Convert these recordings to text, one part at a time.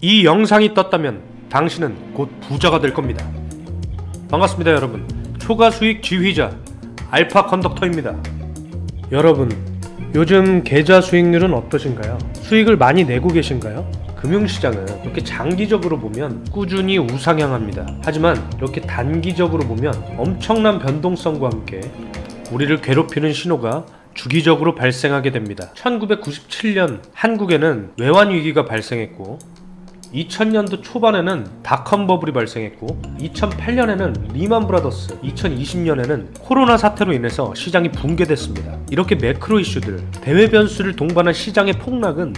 이 영상이 떴다면 당신은 곧 부자가 될 겁니다. 반갑습니다, 여러분. 초과 수익 지휘자 알파 컨덕터입니다. 여러분, 요즘 계좌 수익률은 어떠신가요? 수익을 많이 내고 계신가요? 금융시장은 이렇게 장기적으로 보면 꾸준히 우상향합니다. 하지만 이렇게 단기적으로 보면 엄청난 변동성과 함께 우리를 괴롭히는 신호가 주기적으로 발생하게 됩니다. 1997년 한국에는 외환 위기가 발생했고 2000년도 초반에는 닷컴 버블이 발생했고 2008년에는 리만 브라더스 2020년에는 코로나 사태로 인해서 시장이 붕괴됐습니다. 이렇게 매크로 이슈들 대외 변수를 동반한 시장의 폭락은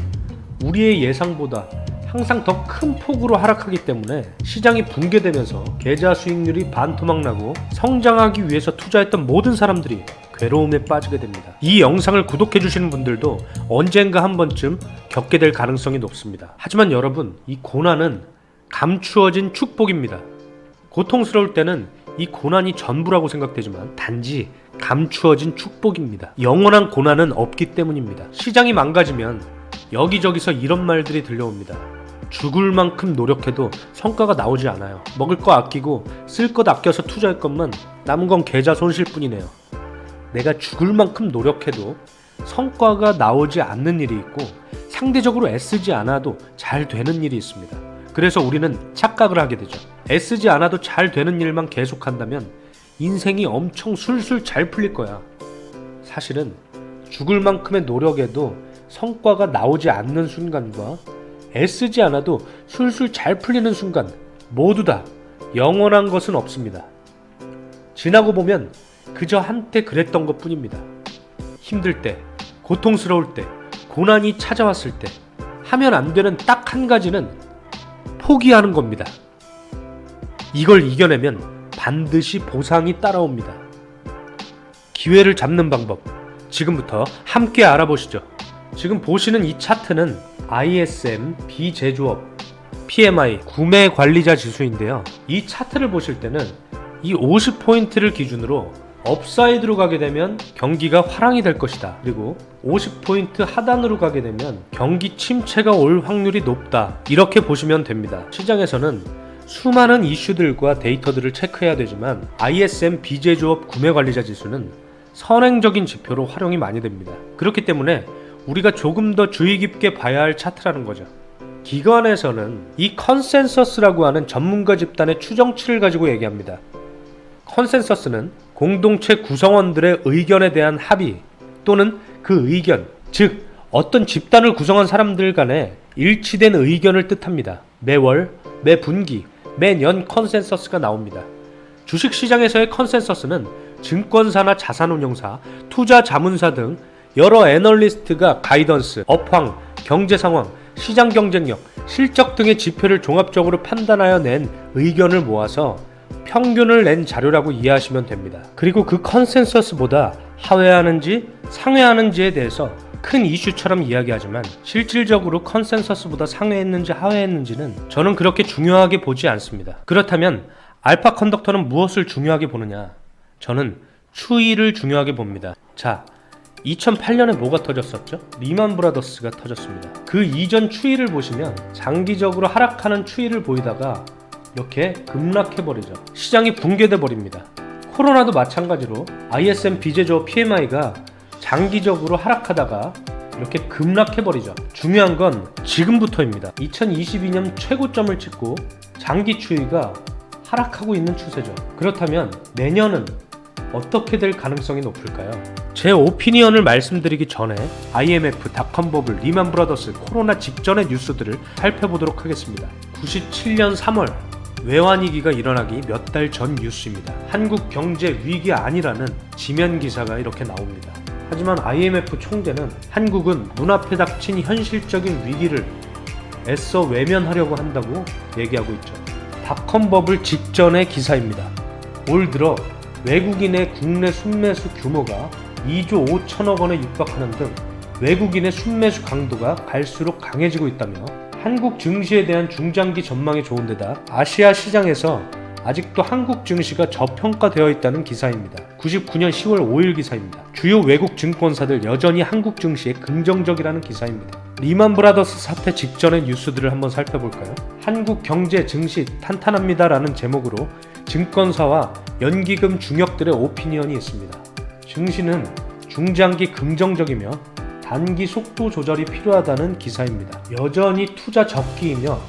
우리의 예상보다 항상 더 큰 폭으로 하락하기 때문에 시장이 붕괴되면서 계좌 수익률이 반토막 나고 성장하기 위해서 투자했던 모든 사람들이 괴로움에 빠지게 됩니다. 이 영상을 구독해 주시는 분들도 언젠가 한 번쯤 겪게 될 가능성이 높습니다. 하지만 여러분, 이 고난은 감추어진 축복입니다. 고통스러울 때는 이 고난이 전부라고 생각되지만 단지 감추어진 축복입니다. 영원한 고난은 없기 때문입니다. 시장이 망가지면 여기저기서 이런 말들이 들려옵니다. 죽을 만큼 노력해도 성과가 나오지 않아요. 먹을 거 아끼고 쓸 것 아껴서 투자할 것만 남은 건 계좌 손실 뿐이네요. 내가 죽을 만큼 노력해도 성과가 나오지 않는 일이 있고 상대적으로 애쓰지 않아도 잘 되는 일이 있습니다. 그래서 우리는 착각을 하게 되죠. 애쓰지 않아도 잘 되는 일만 계속한다면 인생이 엄청 술술 잘 풀릴 거야. 사실은 죽을 만큼의 노력에도 성과가 나오지 않는 순간과 애쓰지 않아도 술술 잘 풀리는 순간 모두 다 영원한 것은 없습니다. 지나고 보면 그저 한때 그랬던 것 뿐입니다. 힘들 때, 고통스러울 때, 고난이 찾아왔을 때 하면 안 되는 딱 한 가지는 포기하는 겁니다. 이걸 이겨내면 반드시 보상이 따라옵니다. 기회를 잡는 방법 지금부터 함께 알아보시죠. 지금 보시는 이 차트는 ISM 비제조업 PMI 구매 관리자 지수인데요. 이 차트를 보실 때는 이 50포인트를 기준으로 업사이드로 가게 되면 경기가 화랑이 될 것이다. 그리고 50포인트 하단으로 가게 되면 경기 침체가 올 확률이 높다. 이렇게 보시면 됩니다. 시장에서는 수많은 이슈들과 데이터들을 체크해야 되지만 ISM 비제조업 구매 관리자 지수는 선행적인 지표로 활용이 많이 됩니다. 그렇기 때문에 우리가 조금 더 주의 깊게 봐야 할 차트라는 거죠. 기관에서는 이 컨센서스라고 하는 전문가 집단의 추정치를 가지고 얘기합니다. 컨센서스는 공동체 구성원들의 의견에 대한 합의 또는 그 의견, 즉 어떤 집단을 구성한 사람들 간의 일치된 의견을 뜻합니다. 매월, 매 분기, 매년 컨센서스가 나옵니다. 주식 시장에서의 컨센서스는 증권사나 자산운용사, 투자 자문사 등 여러 애널리스트가 가이던스, 업황, 경제 상황, 시장 경쟁력, 실적 등의 지표를 종합적으로 판단하여 낸 의견을 모아서 평균을 낸 자료라고 이해하시면 됩니다. 그리고 그 컨센서스보다 하회하는지 상회하는지에 대해서 큰 이슈처럼 이야기하지만 실질적으로 컨센서스보다 상회했는지 하회했는지는 저는 그렇게 중요하게 보지 않습니다. 그렇다면 알파 컨덕터는 무엇을 중요하게 보느냐? 저는 추이를 중요하게 봅니다. 자, 2008년에 뭐가 터졌었죠? 리만 브라더스가 터졌습니다. 그 이전 추이를 보시면 장기적으로 하락하는 추이를 보이다가 이렇게 급락해버리죠. 시장이 붕괴돼 버립니다. 코로나도 마찬가지로 ISM 비제조 PMI가 장기적으로 하락하다가 이렇게 급락해버리죠. 중요한 건 지금부터입니다. 2022년 최고점을 찍고 장기 추이가 하락하고 있는 추세죠. 그렇다면 내년은 어떻게 될 가능성이 높을까요? 제 오피니언을 말씀드리기 전에 IMF, 닷컴 버블, 리만 브라더스, 코로나 직전의 뉴스들을 살펴보도록 하겠습니다. 97년 3월 외환위기가 일어나기 몇 달 전 뉴스입니다. 한국 경제 위기 아니라는 지면 기사가 이렇게 나옵니다. 하지만 IMF 총재는 한국은 눈앞에 닥친 현실적인 위기를 애써 외면하려고 한다고 얘기하고 있죠. 닷컴 버블 직전의 기사입니다. 올 들어 외국인의 국내 순매수 규모가 2조 5천억 원에 육박하는 등 외국인의 순매수 강도가 갈수록 강해지고 있다며 한국 증시에 대한 중장기 전망이 좋은 데다 아시아 시장에서 아직도 한국 증시가 저평가되어 있다는 기사입니다. 99년 10월 5일 기사입니다. 주요 외국 증권사들 여전히 한국 증시에 긍정적이라는 기사입니다. 리만 브라더스 사태 직전의 뉴스들을 한번 살펴볼까요? 한국 경제 증시 탄탄합니다라는 제목으로 증권사와 연기금 중역들의 오피니언이 있습니다. 증시는 중장기 긍정적이며 단기 속도 조절이 필요하다는 기사입니다. 여전히 투자 적기이며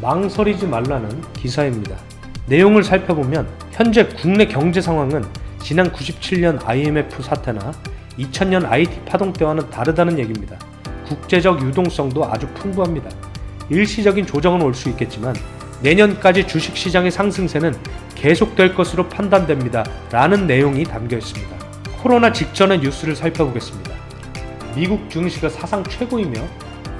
망설이지 말라는 기사입니다. 내용을 살펴보면 현재 국내 경제 상황은 지난 97년 IMF 사태나 2000년 IT 파동 때와는 다르다는 얘기입니다. 국제적 유동성도 아주 풍부합니다. 일시적인 조정은 올 수 있겠지만 내년까지 주식 시장의 상승세는 계속될 것으로 판단됩니다. 라는 내용이 담겨 있습니다. 코로나 직전의 뉴스를 살펴보겠습니다. 미국 증시가 사상 최고이며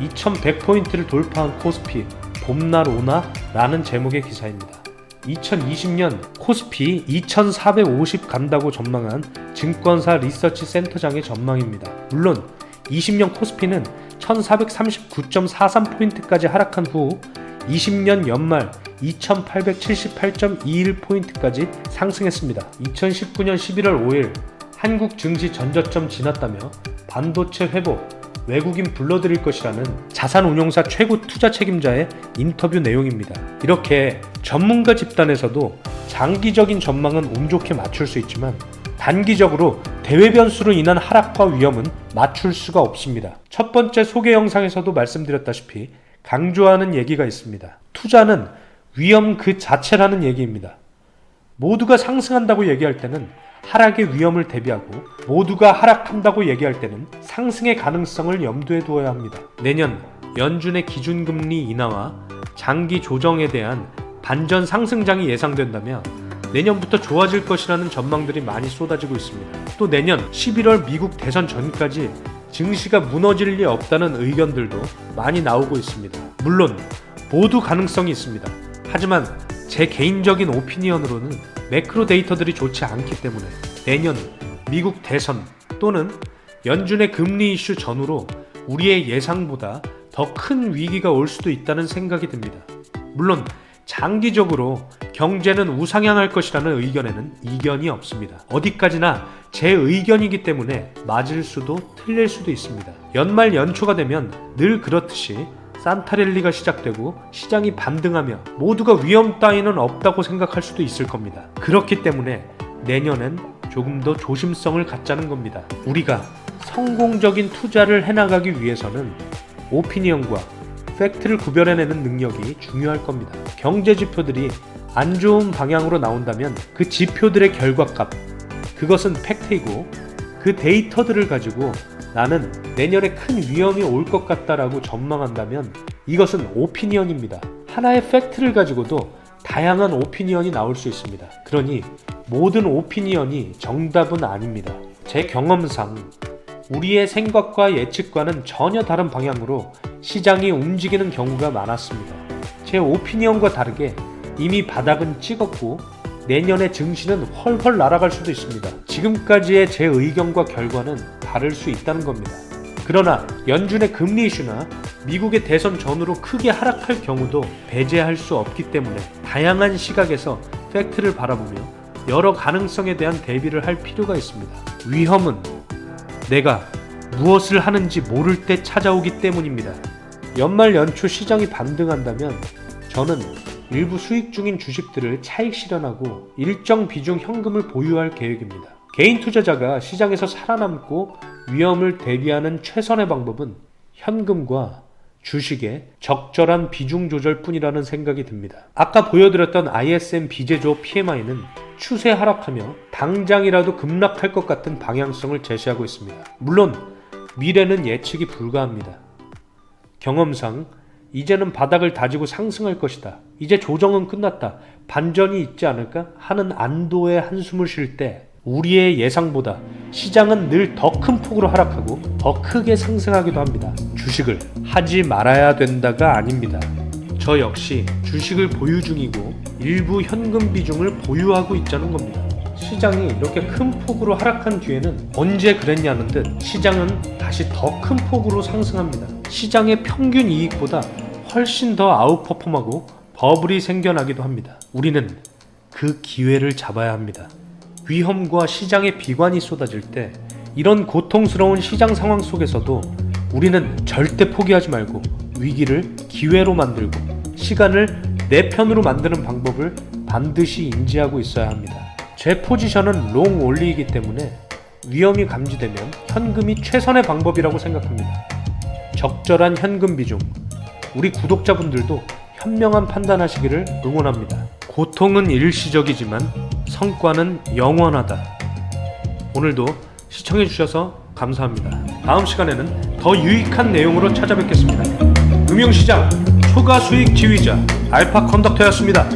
2100포인트를 돌파한 코스피 봄날 오나? 라는 제목의 기사입니다. 2020년 코스피 2450 간다고 전망한 증권사 리서치 센터장의 전망입니다. 물론 20년 코스피는 1439.43포인트까지 하락한 후 20년 연말 2878.21포인트까지 상승했습니다. 2019년 11월 5일 한국 증시 전저점 지났다며 반도체 회복, 외국인 불러들일 것이라는 자산운용사 최고 투자 책임자의 인터뷰 내용입니다. 이렇게 전문가 집단에서도 장기적인 전망은 운 좋게 맞출 수 있지만 단기적으로 대외 변수로 인한 하락과 위험은 맞출 수가 없습니다. 첫 번째 소개 영상에서도 말씀드렸다시피 강조하는 얘기가 있습니다. 투자는 위험 그 자체라는 얘기입니다. 모두가 상승한다고 얘기할 때는 하락의 위험을 대비하고 모두가 하락한다고 얘기할 때는 상승의 가능성을 염두에 두어야 합니다. 내년 연준의 기준금리 인하와 장기 조정에 대한 반전 상승장이 예상된다면 내년부터 좋아질 것이라는 전망들이 많이 쏟아지고 있습니다. 또 내년 11월 미국 대선 전까지 증시가 무너질 리 없다는 의견들도 많이 나오고 있습니다. 물론 모두 가능성이 있습니다. 하지만 제 개인적인 오피니언으로는 매크로 데이터들이 좋지 않기 때문에 내년 미국 대선 또는 연준의 금리 이슈 전후로 우리의 예상보다 더 큰 위기가 올 수도 있다는 생각이 듭니다. 물론 장기적으로 경제는 우상향할 것이라는 의견에는 이견이 없습니다. 어디까지나 제 의견이기 때문에 맞을 수도 틀릴 수도 있습니다. 연말 연초가 되면 늘 그렇듯이 산타랠리가 시작되고 시장이 반등하며 모두가 위험 따위는 없다고 생각할 수도 있을 겁니다. 그렇기 때문에 내년엔 조금 더 조심성을 갖자는 겁니다. 우리가 성공적인 투자를 해나가기 위해서는 오피니언과 팩트를 구별해내는 능력이 중요할 겁니다. 경제 지표들이 안 좋은 방향으로 나온다면 그 지표들의 결과값, 그것은 팩트이고 그 데이터들을 가지고 나는 내년에 큰 위험이 올 것 같다라고 전망한다면 이것은 오피니언입니다. 하나의 팩트를 가지고도 다양한 오피니언이 나올 수 있습니다. 그러니 모든 오피니언이 정답은 아닙니다. 제 경험상 우리의 생각과 예측과는 전혀 다른 방향으로 시장이 움직이는 경우가 많았습니다. 제 오피니언과 다르게 이미 바닥은 찍었고 내년의 증시는 헐헐 날아갈 수도 있습니다. 지금까지의 제 의견과 결과는 다를 수 있다는 겁니다. 그러나 연준의 금리 이슈나 미국의 대선 전후로 크게 하락할 경우도 배제할 수 없기 때문에 다양한 시각에서 팩트를 바라보며 여러 가능성에 대한 대비를 할 필요가 있습니다. 위험은 내가 무엇을 하는지 모를 때 찾아오기 때문입니다. 연말 연초 시장이 반등한다면 저는 일부 수익 중인 주식들을 차익 실현하고 일정 비중 현금을 보유할 계획입니다. 개인 투자자가 시장에서 살아남고 위험을 대비하는 최선의 방법은 현금과 주식의 적절한 비중 조절 뿐이라는 생각이 듭니다. 아까 보여드렸던 ISM 비제조 PMI는 추세 하락하며 당장이라도 급락할 것 같은 방향성을 제시하고 있습니다. 물론 미래는 예측이 불가합니다. 경험상 이제는 바닥을 다지고 상승할 것이다. 이제 조정은 끝났다. 반전이 있지 않을까 하는 안도의 한숨을 쉴 때 우리의 예상보다 시장은 늘 더 큰 폭으로 하락하고 더 크게 상승하기도 합니다. 주식을 하지 말아야 된다가 아닙니다. 저 역시 주식을 보유 중이고 일부 현금 비중을 보유하고 있자는 겁니다. 시장이 이렇게 큰 폭으로 하락한 뒤에는 언제 그랬냐는 듯 시장은 다시 더 큰 폭으로 상승합니다. 시장의 평균 이익보다 훨씬 더 아웃퍼폼하고 버블이 생겨나기도 합니다. 우리는 그 기회를 잡아야 합니다. 위험과 시장의 비관이 쏟아질 때 이런 고통스러운 시장 상황 속에서도 우리는 절대 포기하지 말고 위기를 기회로 만들고 시간을 내 편으로 만드는 방법을 반드시 인지하고 있어야 합니다. 제 포지션은 롱 올리이기 때문에 위험이 감지되면 현금이 최선의 방법이라고 생각합니다. 적절한 현금 비중. 우리 구독자분들도 현명한 판단하시기를 응원합니다. 고통은 일시적이지만 성과는 영원하다. 오늘도 시청해주셔서 감사합니다. 다음 시간에는 더 유익한 내용으로 찾아뵙겠습니다. 금융시장 초과 수익 지휘자 알파 컨덕터였습니다.